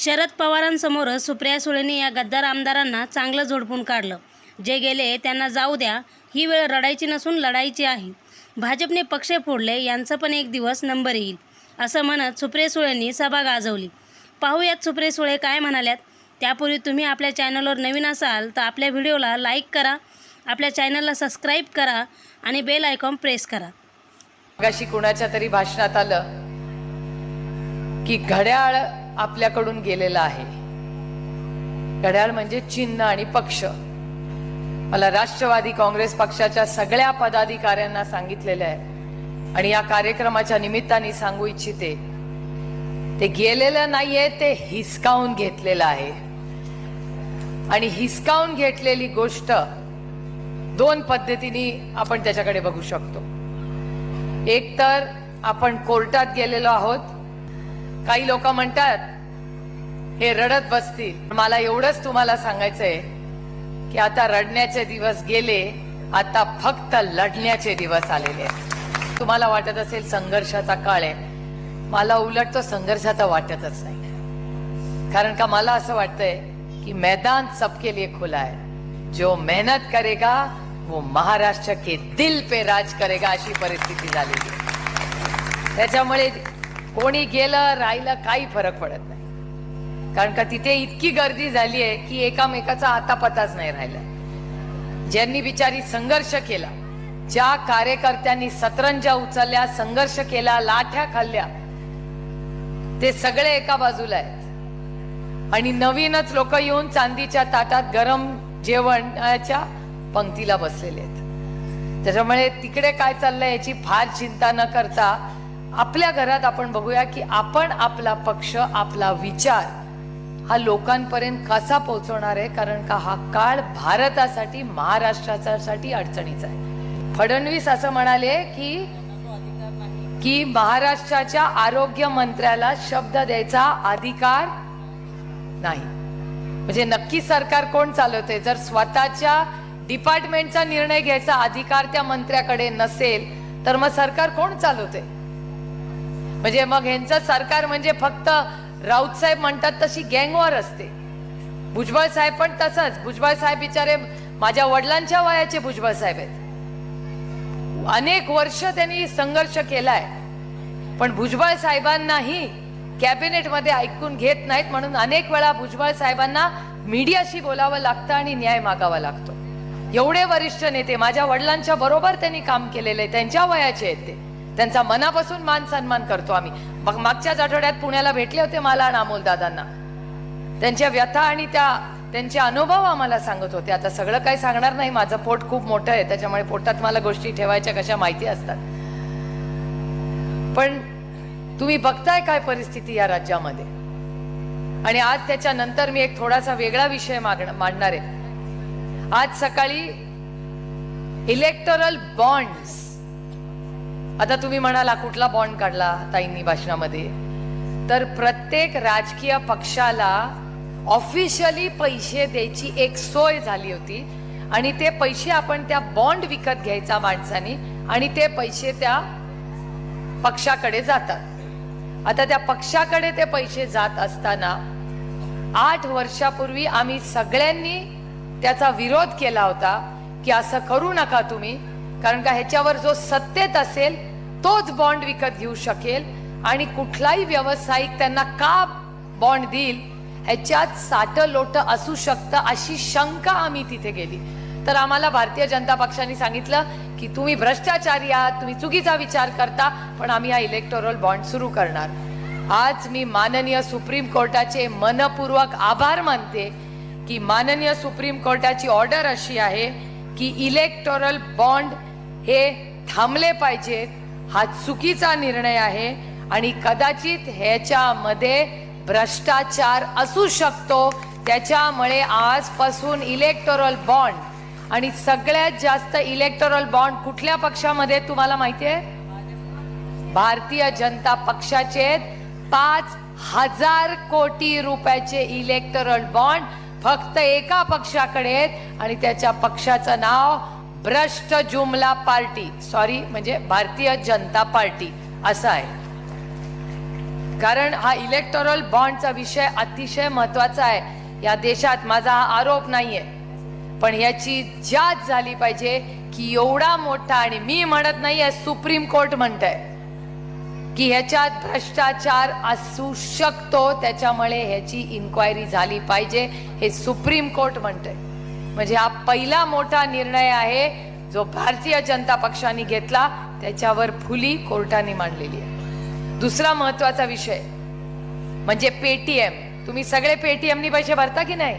शरद पवारांसमोरच सुप्रिया सुळेंनी या गद्दार आमदारांना चांगलं झोडपून काढलं. जे गेले त्यांना जाऊ द्या ही वेळ रडायची नसून लढायची आहे. भाजपने पक्ष फोडले यांचं पण एक दिवस नंबर येईल असं म्हणत सुप्रिया सुळेंनी सभा गाजवली. पाहूयात सुप्रिया सुळे काय म्हणाल्यात. त्यापूर्वी तुम्ही आपल्या चॅनलवर नवीन असाल तर आपल्या व्हिडिओला लाईक करा आपल्या चॅनलला सबस्क्राईब करा आणि बेल आयकॉन प्रेस करा. मगाशी कुणाच्या तरी भाषणात आलं की घड्याळ आपल्याकडून गेलेलं आहे. घड्याळ म्हणजे चिन्ह आणि पक्ष. मला राष्ट्रवादी काँग्रेस पक्षाच्या सगळ्या पदाधिकाऱ्यांना सांगितलेलं आहे. आणि या कार्यक्रमाच्या निमित्ताने सांगू इच्छिते ते गेलेलं नाहीये ते हिसकावून घेतलेलं आहे. आणि हिसकावून घेतलेली गोष्ट दोन पद्धतीने आपण त्याच्याकडे बघू शकतो. एक तर आपण कोर्टात गेलेलो आहोत. काही लोक म्हणतात हे रडत बसतील. मला एवढंच तुम्हाला सांगायचंय की आता रडण्याचे दिवस गेले आता फक्त लढण्याचे दिवस आलेले आहेत. तुम्हाला वाटत असेल संघर्षाचा काळ आहे. मला उलट तो संघर्षाचा वाटतच नाही. कारण का मला असं वाटतंय की मैदान सबके लिए खुला है जो मेहनत करेगा वो महाराष्ट्र के दिल पे राज करेगा अशी परिस्थिती झालेली आहे. त्याच्यामुळे कोणी गेलं राहिलं काही फरक पडत नाही. कारण का तिथे इतकी गर्दी झाली आहे की एकामेकाचा आता पताच नाही राहिला. ज्यांनी बिचारी संघर्ष केला ज्या कार्यकर्त्यांनी सतरंजा उचलल्या संघर्ष केला लाठ्या खाल्ल्या ते सगळे एका बाजूला आहेत. आणि नवीनच लोक येऊन चांदीच्या ताटात गरम जेवणाच्या पंक्तीला बसलेले आहेत. त्याच्यामुळे तिकडे काय चाललंय याची फार चिंता न करता आपल्या घरात आपण बघूया की आपण आपला पक्ष आपला विचार हा लोकांपर्यंत कसा पोहोचवणार आहे? कारण का हा काळ भारतासाठी महाराष्ट्रासाठी अडचणीचा आहे. फडणवीस असं म्हणाले की की महाराष्ट्राच्या आरोग्य मंत्र्याला शब्द द्यायचा अधिकार नाही. म्हणजे नक्की सरकार कोण चालवते? जर स्वतःच्या डिपार्टमेंटचा निर्णय घ्यायचा अधिकार त्या मंत्र्याकडे नसेल तर मग सरकार कोण चालवते? म्हणजे मग ह्यांचं सरकार म्हणजे फक्त राऊत साहेब म्हणतात तशी गँगवार असते. भुजबळ साहेब पण तसंच. भुजबळ साहेब बिचारे माझ्या वडिलांच्या वयाचे भुजबळ साहेब आहेत. अनेक वर्ष त्यांनी संघर्ष केलाय. पण भुजबळ साहेबांनाही कॅबिनेटमध्ये ऐकून घेत नाहीत म्हणून अनेक वेळा भुजबळ साहेबांना मीडियाशी बोलावं लागतं आणि न्याय मागावा लागतो. एवढे वरिष्ठ नेते माझ्या वडिलांच्या बरोबर त्यांनी काम केलेले आहे. त्यांच्या वयाचे आहेत ते. त्यांचा मनापासून मान सन्मान करतो आम्ही. मग मागच्याच आठवड्यात पुण्याला भेटले होते मला आणि अमोल दादांना. त्यांच्या व्यथा आणि त्या त्यांचे अनुभव आम्हाला सांगत होते. आता सगळं काही सांगणार नाही. माझं पोट खूप मोठं आहे. त्याच्यामुळे पोटात मला गोष्टी ठेवायच्या कशा माहिती असतात. पण तुम्ही बघताय काय परिस्थिती या राज्यामध्ये. आणि आज त्याच्यानंतर मी एक थोडासा वेगळा विषय मागण मांडणार आहे. आज सकाळी इलेक्टोरल बॉन्ड्स आता तुम्ही म्हणाला कुठला बॉन्ड काढला ताईंनी भाषणामध्ये? तर प्रत्येक राजकीय पक्षाला ऑफिशियली पैसे द्यायची एक सोय झाली होती. आणि ते पैसे आपण त्या बॉन्ड विकत घ्यायचा माणसानी आणि ते पैसे त्या पक्षाकडे जातात. आता त्या पक्षाकडे ते पैसे जात असताना आठ वर्षापूर्वी आम्ही सगळ्यांनी त्याचा विरोध केला होता की असं करू नका तुम्ही कारण का ह्याच्यावर जो सत्तेत असेल तोच बॉन्ड विकत घेऊ शकेल आणि कुठलाही व्यावसायिक त्यांना का बॉन्ड देईल ह्याच्यात साठ लोट असू शकतं अशी शंका आम्ही तिथे गेली. तर आम्हाला भारतीय जनता पक्षाने सांगितलं की तुम्ही भ्रष्टाचारी आहात तुम्ही चुकीचा विचार करता पण आम्ही हा इलेक्टोरल बॉन्ड सुरू करणार. आज मी माननीय सुप्रीम कोर्टाचे मनपूर्वक आभार मानते की माननीय सुप्रीम कोर्टाची ऑर्डर अशी आहे की इलेक्टोरल बॉन्ड हे थांबले पाहिजेत. हा चुकीचा निर्णय आहे आणि कदाचित ह्याच्यामध्ये भ्रष्टाचार असू शकतो. त्याच्यामुळे आजपासून इलेक्टोरल बॉन्ड आणि सगळ्यात जास्त इलेक्टोरल बॉन्ड कुठल्या पक्षामध्ये तुम्हाला माहिती आहे? भारतीय जनता पक्षाचे पाच हजार कोटी रुपयाचे इलेक्टोरल बॉन्ड फक्त एका पक्षाकडे आणि त्याच्या पक्षाचं नाव भ्रष्ट जुमला पार्टी सॉरी म्हणजे भारतीय जनता पार्टी असं आहे. कारण हा इलेक्टोरल बॉन्डचा विषय अतिशय महत्त्वाचा आहे. या देशात माझा हा आरोप नाहीये. पण याची जाच झाली पाहिजे की एवढा मोठा आणि मी म्हणत नाहीये सुप्रीम कोर्ट म्हणतंय की ह्याच्यात भ्रष्टाचार असू शकतो. त्याच्यामुळे ह्याची इन्क्वायरी झाली पाहिजे हे सुप्रीम कोर्ट म्हणतंय. म्हणजे हा पहिला मोठा निर्णय आहे जो भारतीय जनता पक्षाने घेतला. त्याच्यावर फुली कोर्टाने मांडलेली आहे. दुसरा महत्त्वाचा विषय म्हणजे पेटीएम. तुम्ही सगळे पेटीएमनी पैसे भरता की नाही?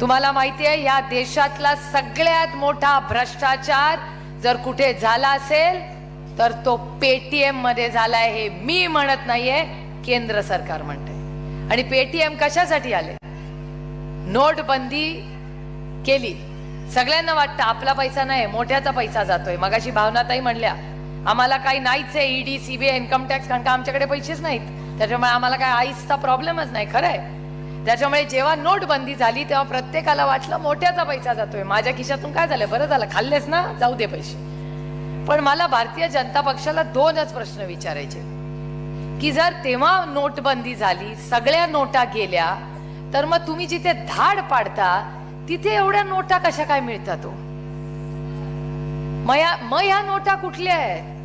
तुम्हाला माहिती आहे या देशातला सगळ्यात मोठा भ्रष्टाचार जर कुठे झाला असेल तर तो पेटीएममध्ये झालाय हे मी म्हणत नाहीये केंद्र सरकार म्हणते आणि पेटीएम कशासाठी आले? नोटबंदी केली. सगळ्यांना वाटतं आपला पैसा नाही मोठ्याचा पैसा जातोय. मगाशी भावनाताई म्हणल्या आम्हाला काही नाहीच आहे ईडी सीबीआय इन्कम टॅक्स कारण का आमच्याकडे पैसेच नाहीत? त्याच्यामुळे आम्हाला काय आईसचा प्रॉब्लेमच नाही खरंय? त्याच्यामुळे जेव्हा नोटबंदी झाली तेव्हा प्रत्येकाला वाटलं मोठ्याचा पैसा जातोय. माझ्या खिशातून काय झालं? बरं झालं खाल्लेस ना? जाऊ दे पैसे. पण मला भारतीय जनता पक्षाला दोनच प्रश्न विचारायचे. की जर तेव्हा नोटबंदी झाली सगळ्या नोटा गेल्या तर मग तुम्ही जिथे धाड पाडता तिथे एवढ्या नोटा कशा काय मिळतात तो मया मग ह्या नोटा कुठल्या आहेत?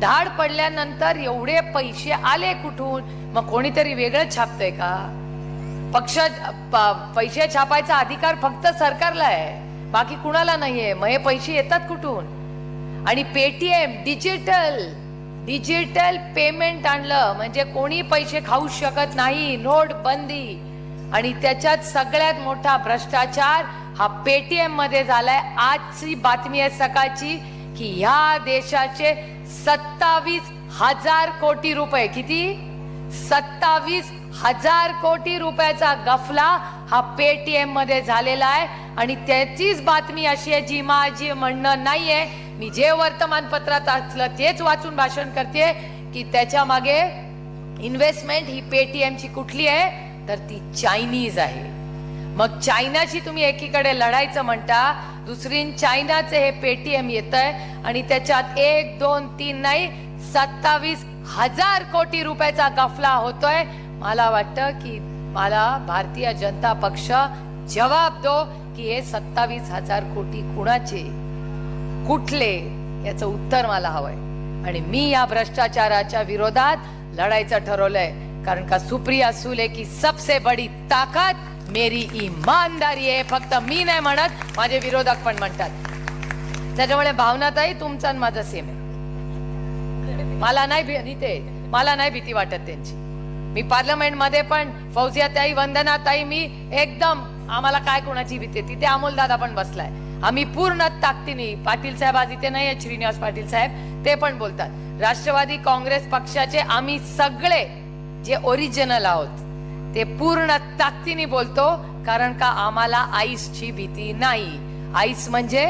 धाड पडल्यानंतर एवढे पैसे आले कुठून? मग कोणीतरी वेगळं छापतंय का? पक्ष प- पैसे छापायचा अधिकार फक्त सरकारला आहे. बाकी कुणाला नाहीये. मग हे पैसे येतात कुठून? आणि पेटीएम डिजिटल डिजिटल पेमेंट आणलं. म्हणजे कोणी पैसे खाऊ शकत नाही. नोट बंदी आणि त्याच्यात सगळ्यात मोठा भ्रष्टाचार हा पेटीएममध्ये झालाय. आजची बातमी आहे सकाळची की ह्या देशाचे सत्तावीस हजार कोटी रुपये किती? सत्तावीस हजार कोटी रुपयाचा गफला हा पेटीएममध्ये झालेला आहे. आणि त्याचीच बातमी अशी आहे जी माझी म्हणणं नाहीये. मी जे वर्तमानपत्रात असलं तेच वाचून भाषण करते की त्याच्यामागे इन्व्हेस्टमेंट ही पेटीएमची कुठली आहे? तर ती चायनीज आहे. मग चायनाशी तुम्ही एकीकडे लढायचं म्हणता दुसरी चायनाचे हे पेटीएम येत आहे आणि त्याच्यात एक दोन तीन नाही सत्तावीस हजार कोटी रुपयाचा गफला होतोय. मला वाटतं की मला भारतीय जनता पक्ष जवाब दो की हे सत्तावीस हजार कोटी कुणाचे? कुठले? याचं उत्तर मला हवंय. आणि मी या भ्रष्टाचाराच्या विरोधात लढायचं ठरवलंय. कारण का सुप्रिया सुले की सबसे बडी ताकद मेरी इमानदारी आहे. फक्त मी नाही म्हणत माझे विरोधक पण म्हणतात. त्याच्यामुळे भावनाताई तुमचा आणि माझा सेम आहे. मला नाही भी- इथे मला नाही भीती वाटत त्यांची. मी पार्लमेंटमध्ये पण फौजियाताई वंदनाताई मी एकदम आम्हाला काय कोणाची भीती तिथे अमोल दादा पण बसलाय. आम्ही पूर्ण ताकदीने पाटील साहेब आज इथे नाही श्रीनिवास पाटील साहेब ते पण बोलतात. राष्ट्रवादी काँग्रेस पक्षाचे आम्ही सगळे जे ओरिजिनल आहोत ते पूर्ण ताकदीने बोलतो कारण का आम्हाला आईसची भीती नाही. आईस म्हणजे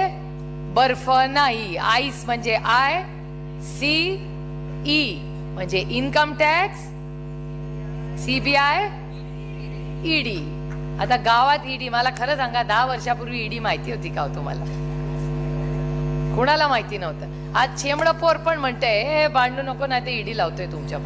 बर्फ नाही. आईस म्हणजे आय सी ई म्हणजे इन्कम टॅक्स सीबीआय ईडी आता गावात ईडी मला खरं सांगा दहा वर्षापूर्वी ईडी माहिती होती का हो तुम्हाला? कुणाला माहिती नव्हतं? आज चेमड पोर पण म्हणते हे भांडू नको नाही ते ईडी लावतोय तुमच्या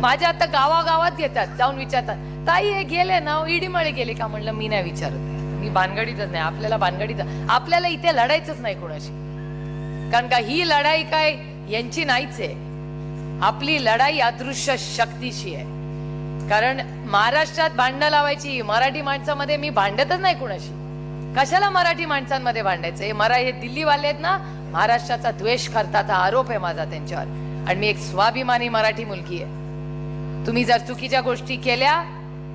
माझ्या आता गावागावात घेतात जाऊन विचारतात. ताई हे गेले ना ईडी मळे गेले का? म्हणलं मी नाही विचारत. मी भानगडीतच नाही आपल्याला भानगडीच आपल्याला इथे लढायचंच नाही कोणाशी. कारण का ही लढाई काय यांची नाहीच आहे. आपली लढाई अदृश्य शक्तीशी आहे. कारण महाराष्ट्रात भांडणं लावायची मराठी माणसामध्ये मी भांडतच नाही कुणाशी. कशाला मराठी माणसांमध्ये भांडायचं? हे मरा हे दिल्लीवाले आहेत ना महाराष्ट्राचा द्वेष करतात आरोप आहे माझा त्यांच्यावर. आणि मी एक स्वाभिमानी मराठी मुलगी आहे. तुम्ही जर चुकीच्या गोष्टी केल्या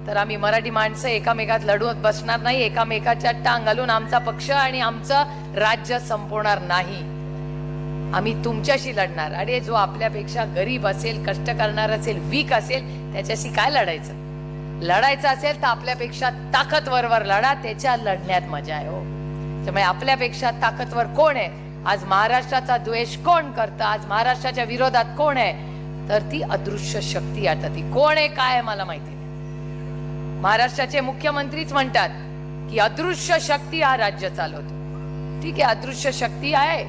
तर आम्ही मराठी माणसं एकामेकात लढवत बसणार नाही. एकामेकाच्या टांग घालून आमचा पक्ष आणि आमचं राज्य संपवणार नाही. आम्ही तुमच्याशी लढणार. अरे जो आपल्यापेक्षा गरीब असेल कष्ट करणार असेल वीक असेल त्याच्याशी काय लढायचं? लढायचं असेल तर आपल्यापेक्षा ताकदवरवर लढा. त्याच्या लढण्यात मजा आहे हो. त्यामुळे आपल्यापेक्षा ताकदवर कोण आहे? आज महाराष्ट्राचा द्वेष कोण करतं? आज महाराष्ट्राच्या विरोधात कोण आहे? तर ती अदृश्य शक्ती आता ती. कोण आहे काय मला माहिती नाही. महाराष्ट्राचे मुख्यमंत्रीच म्हणतात की अदृश्य शक्ती हा राज्य चालवतो. ठीक आहे अदृश्य शक्ती आहे.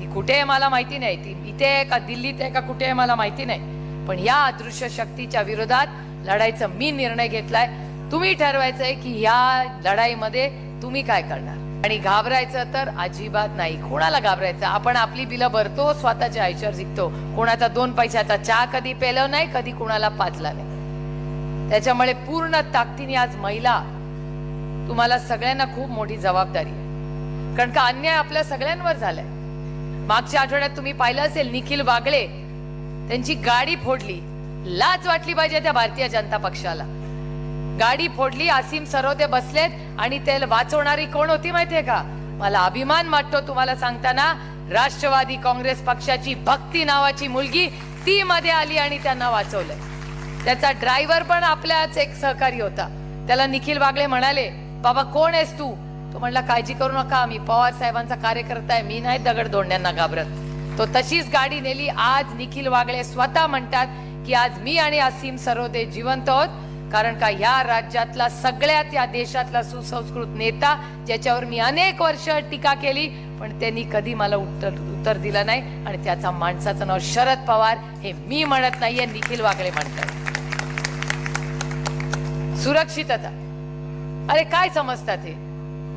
ती कुठे आहे मला माहिती नाही. ती इथे आहे का दिल्लीत आहे का कुठे आहे मला माहिती नाही. पण या अदृश्य शक्तीच्या विरोधात लढायचा मी निर्णय घेतलाय. तुम्ही ठरवायचंय की या लढाईमध्ये तुम्ही काय करणार? आणि घाबरायचं तर अजिबात नाही. कोणाला घाबरायचं? आपण आपली बिलं भरतो स्वतःच्या आयुष्यावर जिंकतो. कोणाचा दोन पैशाचा चहा कधी पेलं नाही कधी कुणाला पाचला नाही. त्याच्यामुळे पूर्ण ताकदीने आज महिला तुम्हाला सगळ्यांना खूप मोठी जबाबदारी आहे. कारण का अन्याय आपल्या सगळ्यांवर झालाय. मागच्या आठवड्यात तुम्ही पाहिलं असेल निखिल वागळे त्यांची गाडी फोडली. लाच वाटली पाहिजे त्या भारतीय जनता पक्षाला. गाडी फोडली आसिम सरोदे बसलेत आणि ते वाचवणारी कोण होती माहितीये का? मला अभिमान वाटतो तुम्हाला सांगताना. राष्ट्रवादी काँग्रेस पक्षाची भक्ती नावाची मुलगी ती मध्ये आली आणि त्यांना वाचवलंय. त्याचा ड्रायव्हर पण आपल्याच एक सहकारी होता. त्याला निखिल वागळे म्हणाले बाबा कोण आहेस तू? तो म्हणला काळजी करू नका मी पवार साहेबांचा कार्यकर्ता आहे. मी नाही दगड दोडण्यांना घाबरत. तो तशीच गाडी नेली. आज निखिल वागळे स्वतः म्हणतात की आज मी आणि असीम सरोदे जिवंत आहोत. कारण का या राज्यातला सगळ्यात या देशातला सुसंस्कृत नेता ज्याच्यावर मी अनेक वर्ष टीका केली पण त्यांनी कधी मला उत्तर उत्तर दिलं नाही आणि त्याचा माणसाचं नाव शरद पवार हे मी म्हणत नाहीये निखिल वागळे म्हणतात. सुरक्षितता. अरे काय समजतात हे?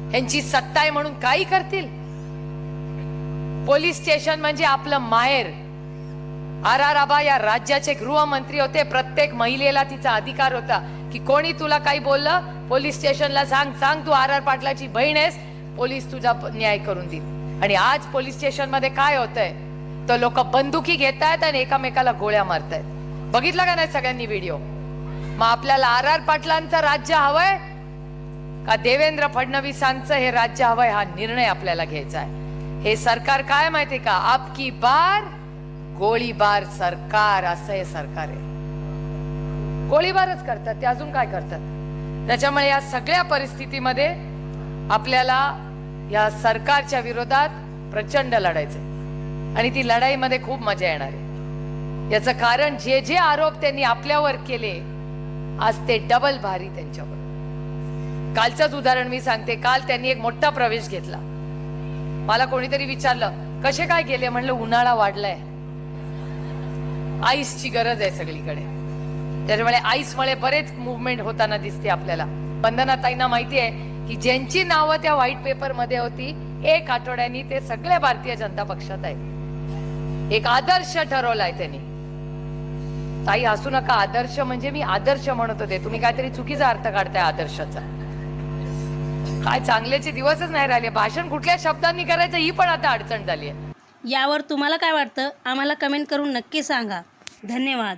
ह्यांची सत्ता आहे म्हणून काही करतील? पोलीस स्टेशन म्हणजे आपलं माहेर. आर आर आबा या राज्याचे गृहमंत्री होते. प्रत्येक महिलेला तिचा अधिकार होता. की कोणी तुला काही बोललं? पोलीस स्टेशनला सांग सांग तू आर आर पाटलाची बहीण आहेस. पोलीस तुझा न्याय करून देईल. आणि आज पोलीस स्टेशनमध्ये काय होतंय? तर लोक बंदुकी घेत आहेत आणि एकामेकाला गोळ्या मारतायत. बघितलं का नाही सगळ्यांनी व्हिडिओ? मग आपल्याला आर आर पाटलांचं राज्य हवंय? का देवेंद्र फडणवीसांचं हे राज्य हवंय? हा निर्णय आपल्याला घ्यायचा आहे. हे सरकार काय माहितीये का? आपकी बार गोळीबार सरकार असं हे सरकार आहे. गोळीबारच करतात ते अजून काय करतात? त्याच्यामुळे या सगळ्या परिस्थितीमध्ये आपल्याला या सरकारच्या विरोधात प्रचंड लढायचंय आणि ती लढाईमध्ये खूप मजा येणार आहे. याचं कारण जे जे आरोप त्यांनी आपल्यावर केले आज ते डबल भारी त्यांच्यावर. कालचंच उदाहरण मी सांगते काल त्यांनी एक मोठा प्रवेश घेतला. मला कोणीतरी विचारलं कसे काय गेले? म्हणलं उन्हाळा वाढलाय. आईसची गरज आहे सगळीकडे. त्याच्यामुळे आईसमुळे बरेच मुवमेंट होताना दिसते आपल्याला. वंदना ताईंना माहिती आहे की ज्यांची नावं त्या व्हाईट पेपरमध्ये होती एक आठवड्यानी ते सगळे भारतीय जनता पक्षात आहे एक आदर्श ठरवलाय त्यांनी. ताई हसू नका. आदर्श म्हणजे मी आदर्श म्हणत होते. तुम्ही काहीतरी चुकीचा अर्थ काढताय आदर्शाचा. काय चांगल्याचे दिवसच नाही राहिले. भाषण कुठल्या शब्दांनी करायचं ही पण आता अडचण झाली आहे. यावर तुम्हाला काय वाटतं? आम्हाला कमेंट करून नक्की सांगा. धन्यवाद.